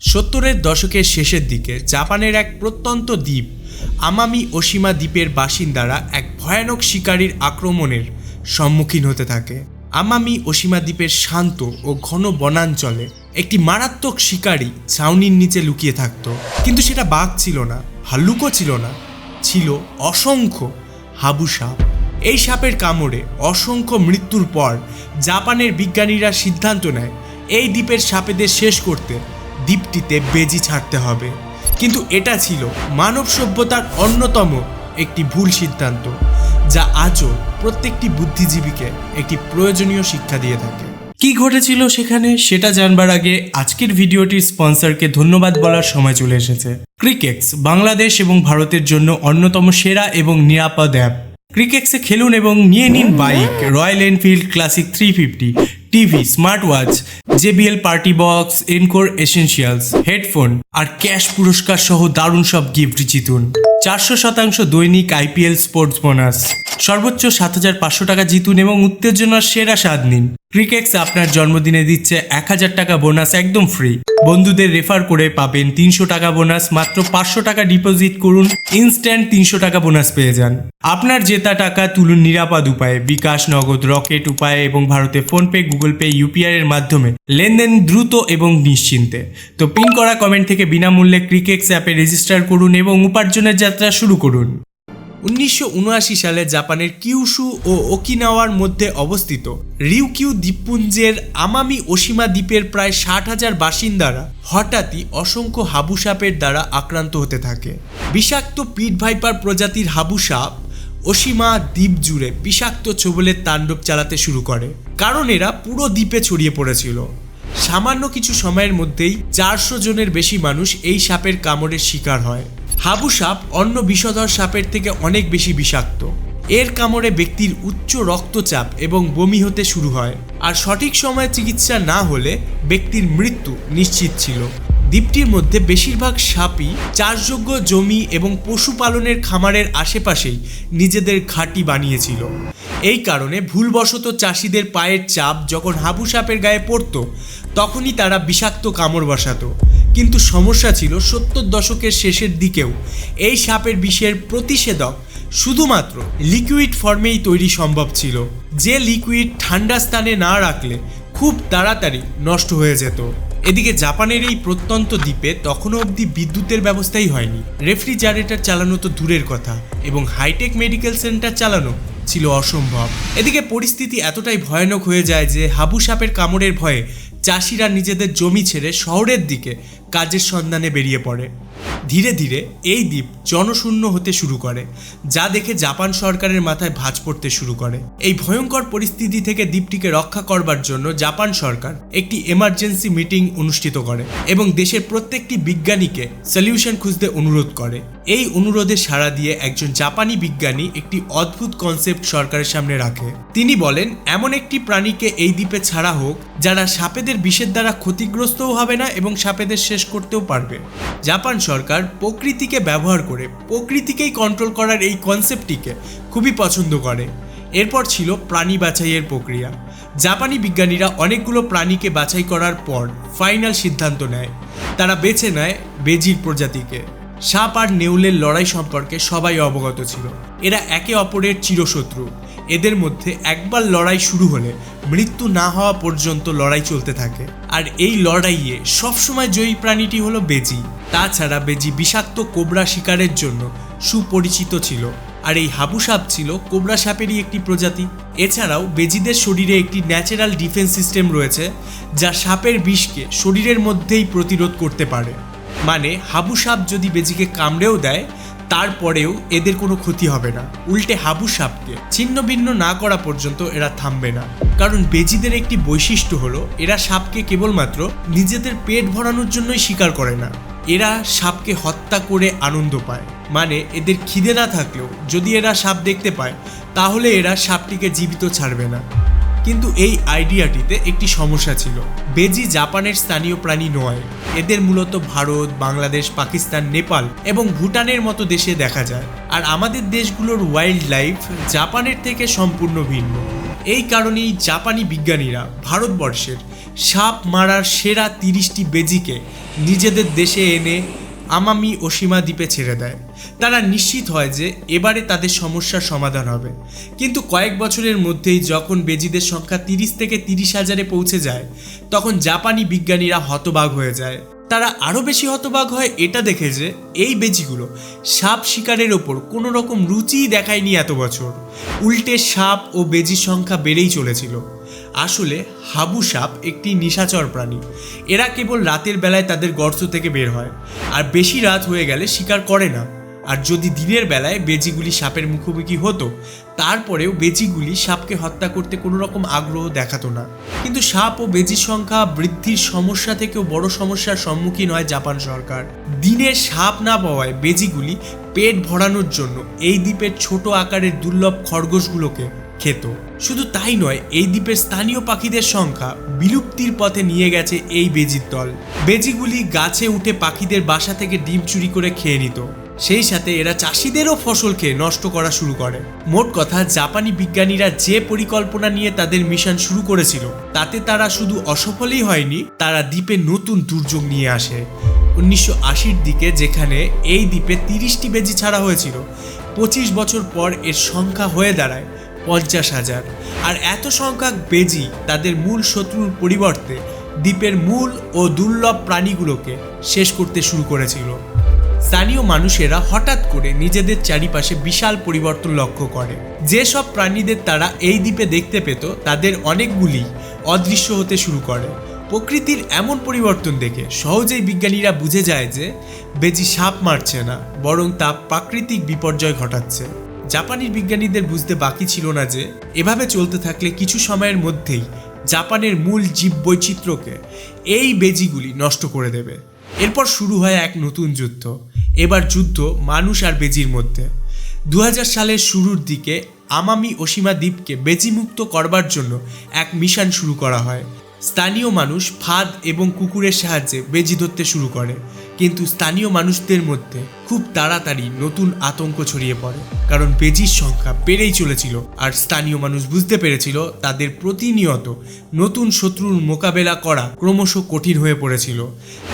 সত্তরের দশকের শেষের দিকে জাপানের এক প্রত্যন্ত দ্বীপ, আমামি ওশিমা দ্বীপের বাসিন্দারা এক ভয়ানক শিকারীর আক্রমণের সম্মুখীন হতে থাকে। আমামি ওশিমা দ্বীপের শান্ত ও ঘন বনাঞ্চলে একটি মারাত্মক শিকারী ছাউনির নিচে লুকিয়ে থাকতো। কিন্তু সেটা বাঘ ছিল না ভাল্লুকও ছিল না, ছিল অসংখ্য হাবু সাপ। এই সাপের কামড়ে অসংখ্য মৃত্যুর পর জাপানের বিজ্ঞানীরা সিদ্ধান্ত নেয়, এই দ্বীপের সাপেদের শেষ করতে দ্বীপটিতে বেজি ছাড়তে হবে। কিন্তু এটা ছিল মানব সভ্যতার অন্যতম একটি ভুল সিদ্ধান্ত, যা আজও প্রত্যেকটি বুদ্ধিজীবীকে একটি প্রয়োজনীয় শিক্ষা দিয়ে থাকে। কি ঘটেছিল সেখানে সেটা জানবার আগে আজকের ভিডিওটির স্পন্সরকে ধন্যবাদ বলার সময় চলে এসেছে। ক্রিকেক্স বাংলাদেশ এবং ভারতের জন্য অন্যতম সেরা এবং নিরাপদ অ্যাপ। ক্রিকেক্সে খেলুন এবং নিয়ে নিন bike, Royal Enfield Classic three fifty. TV smart watch JBL, party box, Encore Essentials, headphone আর ক্যাশ পুরস্কার সহ দারুণ সব গিফট জিতুন। চারশো শতাংশ দৈনিক আইপিএল স্পোর্টস বোনাস। সর্বোচ্চ সাত হাজার পাঁচশো টাকা জিতুন এবং উত্তেজনার সেরা স্বাদ নিন। ক্রিকেক্স আপনার জন্মদিনে দিচ্ছে এক হাজার টাকা বোনাস একদম ফ্রি বন্ধুদের রেফার করে পাবেন তিনশো টাকা বোনাস, মাত্র পাঁচশো টাকা ডিপোজিট করুন ইনস্ট্যান্ট তিনশো টাকা বোনাস পেয়ে যান। আপনার জেতা টাকা তুলুন নিরাপদ উপায়ে, বিকাশ, নগদ, রকেট উপায়ে এবং ভারতে ফোনপে, গুগল পে ইউপিআই এর মাধ্যমে। লেনদেন দ্রুত এবং নিশ্চিন্তে। তো পিন করা কমেন্ট থেকে বিনামূল্যে ক্রিকেক্স অ্যাপে রেজিস্টার করুন এবং উপার্জনের যাত্রা শুরু করুন। উনিশশো উনআশি সালে জাপানের কিউশু ও ওকিনাওয়ার মধ্যে অবস্থিত। রিউকিউ দ্বীপপুঞ্জের আমামি ওশিমা দ্বীপের প্রায় ষাট হাজার বাসিন্দারা হঠাৎই অসংখ্য হাবু সাপের দ্বারা আক্রান্ত হতে থাকে। বিষাক্ত পিট ভাইপার প্রজাতির হাবু সাপ ওশিমা দ্বীপ জুড়ে বিষাক্ত ছোবলের তাণ্ডব চালাতে শুরু করে, কারণ এরা পুরো দ্বীপে ছড়িয়ে পড়েছিল। সামান্য কিছু সময়ের মধ্যেই চারশো জনের বেশি মানুষ এই সাপের কামড়ের শিকার হয়। হাবু সাপ অন্য বিষধর সাপের থেকে অনেক বেশি বিষাক্ত। এর কামড়ে ব্যক্তির উচ্চ রক্তচাপ এবং বমি হতে শুরু হয়। আর সঠিক সময়ে চিকিৎসা না হলে ব্যক্তির মৃত্যু নিশ্চিত ছিল। দ্বীপটির মধ্যে বেশিরভাগ সাপই চাষযোগ্য জমি এবং পশুপালনের খামারের আশেপাশেই নিজেদের ঘাঁটি বানিয়েছিল। এই কারণে ভুলবশত চাষিদের পায়ের চাপ যখন হাবু সাপের গায়ে পড়তো, তখনই তারা বিষাক্ত কামড় বসাত। কিন্তু সমস্যা ছিল সত্তর দশকের শেষের দিকেও এই সাপের বিষের প্রতিষেধক শুধুমাত্র লিকুইড ফর্মেই তৈরি সম্ভব ছিল। যে লিকুইড ঠান্ডা স্থানে না রাখলে খুব তাড়াতাড়ি নষ্ট হয়ে যেত। এদিকে জাপানের এই প্রত্যন্ত দ্বীপে তখনও অবধি বিদ্যুতের ব্যবস্থাই হয়নি। রেফ্রিজারেটর চালানো তো দূরের কথা এবং হাইটেক মেডিকেল সেন্টার চালানো ছিল অসম্ভব। এদিকে পরিস্থিতি এতটাই ভয়ানক হয়ে যায় যে হাবু সাপের কামড়ের ভয়ে চাষিরা নিজেদের জমি ছেড়ে শহরের দিকে কাজের সন্ধানে বেরিয়ে পড়ে। ধীরে ধীরে এই দ্বীপ জনশূন্য হতে শুরু করে, যা দেখে জাপান সরকারের মাথায় ভাঁজ পড়তে শুরু করে। এই ভয়ঙ্কর পরিস্থিতি থেকে দ্বীপটিকে রক্ষা করবার জন্য জাপান সরকার একটি এমার্জেন্সি মিটিং অনুষ্ঠিত করে এবং দেশের প্রত্যেকটি বিজ্ঞানীকে সলিউশন খুঁজতে অনুরোধ করে। এই অনুরোধে সাড়া দিয়ে একজন জাপানি বিজ্ঞানী একটি অদ্ভুত কনসেপ্ট সরকারের সামনে রাখে। তিনি বলেন, এমন একটি প্রাণীকে এই দ্বীপে ছাড়া হোক, যারা সাপেদের বিষের দ্বারা ক্ষতিগ্রস্তও হবে না এবং সাপেদের শেষ করতেও পারবে। জাপান সরকার প্রকৃতিকে ব্যবহার করে। প্রকৃতিকেই কন্ট্রোল করার এই কনসেপ্টটিকে খুবই পছন্দ করে। এরপর ছিল প্রাণী বাছাইয়ের প্রক্রিয়া। জাপানি বিজ্ঞানীরা অনেকগুলো প্রাণীকে বাছাই করার পর ফাইনাল সিদ্ধান্ত নেয়। তারা বেছে নেয় বেজির প্রজাতিকে। সাপ আর নেউলের লড়াই সম্পর্কে সবাই অবগত ছিল। এরা একে অপরের চিরশত্রু। এদের মধ্যে একবার লড়াই শুরু হলে মৃত্যু না হওয়া পর্যন্ত লড়াই চলতে থাকে। আর এই লড়াইয়ে সবসময় জয়ী প্রাণীটি হলো বেজি। তাছাড়া বেজি বিষাক্ত কোবরা শিকারের জন্য সুপরিচিত ছিল। আর এই হাবু সাপ ছিল কোবরা সাপেরই একটি প্রজাতি। এছাড়াও বেজিদের শরীরে একটি ন্যাচারাল ডিফেন্স সিস্টেম রয়েছে, যা সাপের বিষকে শরীরের মধ্যেই প্রতিরোধ করতে পারে। মানে হাবু সাপ যদি বেজিকে কামড়েও দেয়, তারপরেও এদের কোনো ক্ষতি হবে না। উল্টে হাবু সাপকে ছিন্ন ভিন্ন না করা পর্যন্ত এরা থামবে না। কারণ বেজিদের একটি বৈশিষ্ট্য হলো, এরা সাপকে কেবলমাত্র নিজেদের পেট ভরানোর জন্যই শিকার করে না। এরা সাপকে হত্যা করে আনন্দ পায়। মানে এদের খিদে না থাকলেও যদি এরা সাপ দেখতে পায়, তাহলে এরা সাপটিকে জীবিত ছাড়বে না। কিন্তু এই আইডিয়াটিতে একটি সমস্যা ছিল। বেজি জাপানের স্থানীয় প্রাণী নয়। এদের মূলত ভারত, বাংলাদেশ, পাকিস্তান, নেপাল এবং ভুটানের মতো দেশে দেখা যায়। আর আমাদের দেশগুলোর ওয়াইল্ড লাইফ জাপানের থেকে সম্পূর্ণ ভিন্ন। এই কারণেই জাপানি বিজ্ঞানীরা ভারতবর্ষের সাপ মারার সেরা তিরিশটি বেজিকে নিজেদের দেশে এনে আমামি ওশিমা দ্বীপে ছেড়ে দেয়। তারা নিশ্চিত হয় যে এবারে তাদের সমস্যার সমাধান হবে। কিন্তু কয়েক বছরের মধ্যেই যখন বেজিদের সংখ্যা তিরিশ থেকে তিরিশ হাজারে পৌঁছে যায়, তখন জাপানি বিজ্ঞানীরা হতবাক হয়ে যায়। তারা আরও বেশি হতবাক হয় এটা দেখে যে এই বেজিগুলো সাপ শিকারের ওপর কোনো রকম রুচিই দেখায়নি এত বছর। উল্টে সাপ ও বেজির সংখ্যা বেড়েই চলেছিল। আসলে হাবু সাপ একটি নিশাচর প্রাণী। এরা কেবল রাতের বেলায় তাদের গর্ত থেকে বের হয়। আর বেশি রাত হয়ে গেলে শিকার করে না। আর যদি দিনের বেলায় বেজিগুলি সাপের মুখোমুখি হতো, তারপরেও বেজিগুলি সাপকে হত্যা করতে কোনো রকম আগ্রহ দেখাতো না। কিন্তু সাপ ও বেজির সংখ্যা বৃদ্ধির সমস্যা থেকেও বড় সমস্যার সম্মুখীন হয় জাপান সরকার। দিনে সাপ না পাওয়ায় বেজিগুলি পেট ভরানোর জন্য এই দ্বীপের ছোট আকারের দুর্লভ খরগোশগুলোকে খেত। শুধু তাই নয়, এই দ্বীপের স্থানীয় পাখিদের সংখ্যা বিলুপ্তির পথে নিয়ে গেছে এই বেজির দল। বেজিগুলি গাছে উঠে পাখিদের বাসা থেকে ডিম চুরি করে খেয়ে নিত। সেই সাথে এরা চাষিদেরও ফসল খেয়ে নষ্ট করা শুরু করে। মোট কথা, জাপানি বিজ্ঞানীরা যে পরিকল্পনা নিয়ে তাদের মিশন শুরু করেছিল, তাতে তারা শুধু অসফলই হয়নি, তারা দ্বীপে নতুন দুর্যোগ নিয়ে আসে। উনিশশো আশির দিকে যেখানে এই দ্বীপে তিরিশটি বেজি ছাড়া হয়েছিল, পঁচিশ বছর পর এর সংখ্যা হয়ে দাঁড়ায় পঞ্চাশ হাজার। আর এত সংখ্যক বেজি তাদের মূল শত্রুর পরিবর্তে দ্বীপের মূল ও দুর্লভ প্রাণীগুলোকে শেষ করতে শুরু করেছিল। স্থানীয় মানুষেরা হঠাৎ করে নিজেদের চারিপাশে বিশাল পরিবর্তন লক্ষ্য করে। যেসব প্রাণীদের তারা এই দ্বীপে দেখতে পেত, তাদের অনেকগুলি অদৃশ্য হতে শুরু করে। প্রকৃতির এমন পরিবর্তন দেখে সহজেই বিজ্ঞানীরা বুঝে যায় যে, বেজি সাপ মারছে না, বরং তা প্রাকৃতিক বিপর্যয় ঘটাচ্ছে। জাপানির বিজ্ঞানীদের বুঝতে বাকি ছিল না যে, এভাবে চলতে থাকলে কিছু সময়ের মধ্যেই জাপানের মূল জীব বৈচিত্র্যকে এই বেজিগুলি নষ্ট করে দেবে। এরপর শুরু হয় এক নতুন যুদ্ধ, এবার যুদ্ধ মানুষ আর বেজির মধ্যে। দু হাজার সালের শুরুর দিকে আমামি ওসীমা দ্বীপকে বেজিমুক্ত করবার জন্য এক মিশন শুরু করা হয়। স্থানীয় মানুষ ফাঁদ এবং কুকুরের সাহায্যে বেজি ধরতে শুরু করে। কিন্তু স্থানীয় মানুষদের মধ্যে খুব তাড়াতাড়ি নতুন আতঙ্ক ছড়িয়ে পড়ে। কারণ বেজির সংখ্যা বেড়েই চলেছিল আর স্থানীয় মানুষ বুঝতে পেরেছিল তাদের প্রতিনিয়ত নতুন শত্রুর মোকাবেলা করা ক্রমশ কঠিন হয়ে পড়েছিল।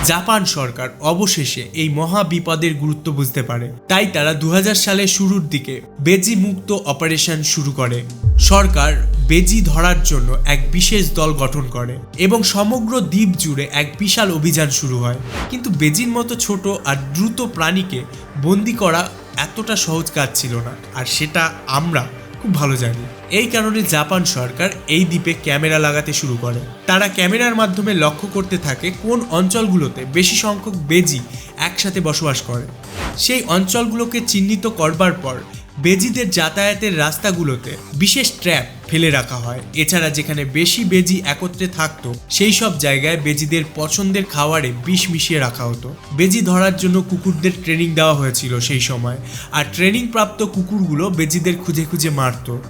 জাপান সরকার অবশেষে এই মহা বিপদের গুরুত্ব বুঝতে পারে। তাই তারা দু হাজার সালের শুরুর দিকে বেজি মুক্ত অপারেশন শুরু করে। সরকার বেজি ধরার জন্য এক বিশেষ দল গঠন করে এবং সমগ্র দ্বীপ জুড়ে এক বিশাল অভিযান শুরু হয়। কিন্তু বেজির মতো ছোট আর দ্রুত প্রাণীকে বন্দি করা এতটা সহজ কাজ ছিল না, আর সেটা আমরা খুব ভালো জানি। এই কারণে জাপান সরকার এই দ্বীপে ক্যামেরা লাগাতে শুরু করে। তারা ক্যামেরার মাধ্যমে লক্ষ্য করতে থাকে কোন অঞ্চলগুলোতে বেশি সংখ্যক বেজি একসাথে বসবাস করে। সেই অঞ্চলগুলোকে চিহ্নিত করবার পর বেজিদের যাতায়াতের রাস্তাগুলোতে বিশেষ ট্র্যাপ ফেলে রাখা হয়। এছাড়া যেখানে বেশি বেজি একত্রে থাকতো, সেই সব জায়গায় বেজিদের পছন্দের খাবারে বিষ মিশিয়ে রাখা হতো। বেজি ধরার জন্য কুকুরদের ট্রেনিং দেওয়া হয়েছিল সেই সময়। আর ট্রেনিং প্রাপ্ত কুকুরগুলো বেজিদের খুঁজে খুঁজে মারতো।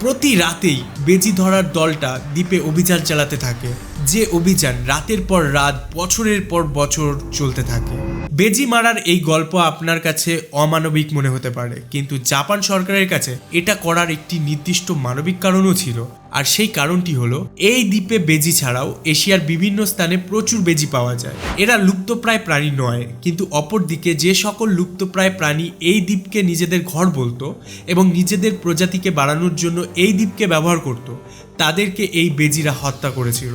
প্রতি রাতেই বেজি ধরার দলটা দ্বীপে অভিযান চালাতে থাকে। যে অভিযান রাতের পর রাত, বছরের পর বছর চলতে থাকে। বেজি মারার এই গল্প আপনার কাছে অমানবিক মনে হতে পারে, কিন্তু জাপান সরকারের কাছে এটা করার একটি নির্দিষ্ট মানবিক কারণও ছিল। আর সেই কারণটি হলো, এই দ্বীপে বেজি ছাড়াও এশিয়ার বিভিন্ন স্থানে প্রচুর বেজি পাওয়া যায়। এরা লুপ্তপ্রায় প্রাণী নয়, কিন্তু অপরদিকে যে সকল লুপ্তপ্রায় প্রাণী এই দ্বীপকে নিজেদের ঘর বলতো এবং নিজেদের প্রজাতিকে বাড়ানোর জন্য এই দ্বীপকে ব্যবহার করত, তাদেরকে এই বেজিরা হত্যা করেছিল।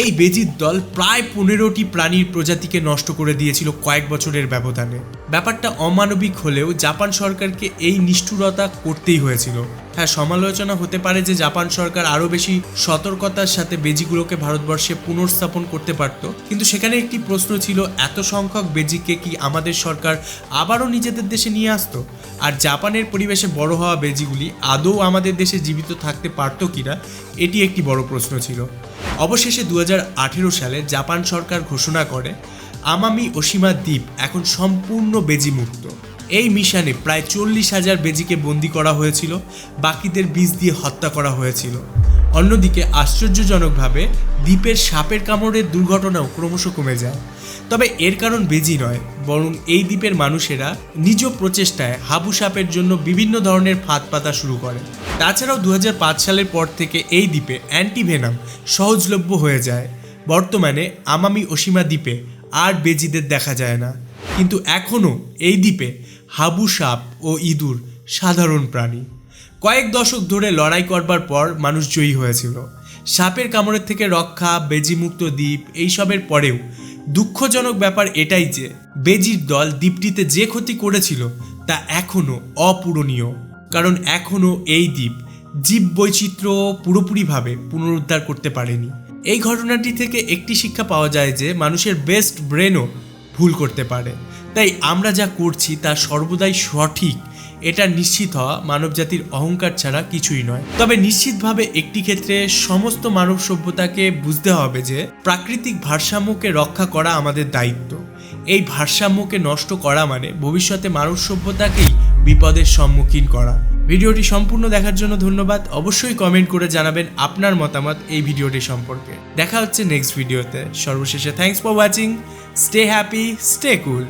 এই বেজির দল প্রায় পনেরোটি প্রাণীর প্রজাতিকে নষ্ট করে দিয়েছিল কয়েক বছরের ব্যবধানে। ব্যাপারটা অমানবিক হলেও জাপান সরকারকে এই নিষ্ঠুরতা করতেই হয়েছিল। হ্যাঁ সমালোচনা হতে পারে যে জাপান সরকার আরও বেশি সতর্কতার সাথে বেজিগুলোকে ভারতবর্ষে পুনর্স্থাপন করতে পারত, কিন্তু সেখানে একটি প্রশ্ন ছিল, এত সংখ্যক বেজিকে কি আমাদের সরকার আবারও নিজেদের দেশে নিয়ে আসতো? আর জাপানের পরিবেশে বড় হওয়া বেজিগুলি আদৌ আমাদের দেশে জীবিত থাকতে পারতো কিনা, এটি একটি বড় প্রশ্ন ছিল। অবশেষে দু হাজার আঠেরো সালে জাপান সরকার ঘোষণা করে, আমামি ওসীমা দ্বীপ এখন সম্পূর্ণ বেজিমুক্ত। এই মিশনে প্রায় চল্লিশ হাজার বেজিকে বন্দি করা হয়েছিল, বাকিদের বীজ দিয়ে হত্যা করা হয়েছিল। অন্যদিকে আশ্চর্যজনকভাবে দ্বীপের সাপের কামড়ের দুর্ঘটনাও ক্রমশ কমে যায়। তবে এর কারণ বেজি নয়, বরং এই দ্বীপের মানুষেরা নিজ প্রচেষ্টায় হাবু সাপের জন্য বিভিন্ন ধরনের ফাঁদ পাতা শুরু করে। তাছাড়াও দু হাজার পাঁচ সালের পর থেকে এই দ্বীপে অ্যান্টিভেনাম সহজলভ্য হয়ে যায়। বর্তমানে আমামি ওশিমা দ্বীপে আর বেজিদের দেখা যায় না। কিন্তু এখনও এই দ্বীপে হাবু সাপ ও ইঁদুর সাধারণ প্রাণী। কয়েক দশক ধরে লড়াই করবার পর মানুষ জয়ী হয়েছিল। সাপের কামড়ের থেকে রক্ষা, বেজিমুক্ত দ্বীপ, এইসবের পরেও দুঃখজনক ব্যাপার এটাই যে, বেজির দল দ্বীপটিতে যে ক্ষতি করেছিল তা এখনও অপূরণীয়। কারণ এখনও এই দ্বীপ জীব বৈচিত্র্য পুরোপুরিভাবে পুনরুদ্ধার করতে পারেনি। এই ঘটনাটি থেকে একটি শিক্ষা পাওয়া যায় যে, মানুষের বেস্ট ব্রেনও ভুল করতে পারে। তাই আমরা যা করছি তা সর্বদাই সঠিক এটা নিশ্চিত হওয়া মানবজাতির অহংকার ছাড়া কিছুই নয়। তবে নিশ্চিতভাবে একটি ক্ষেত্রে সমস্ত মানব সভ্যতাকে বুঝতে হবে যে প্রাকৃতিক ভারসাম্যকে রক্ষা করা আমাদের দায়িত্ব। এই ভারসাম্যকে নষ্ট করা মানে ভবিষ্যতে মানব সভ্যতাকেই বিপদের সম্মুখীন করা। ভিডিওটি সম্পূর্ণ দেখার জন্য ধন্যবাদ। অবশ্যই কমেন্ট করে জানাবেন আপনার মতামত এই ভিডিওটি সম্পর্কে। দেখা হচ্ছে নেক্সট ভিডিওতে সর্বশেষে thanks for watching stay happy stay cool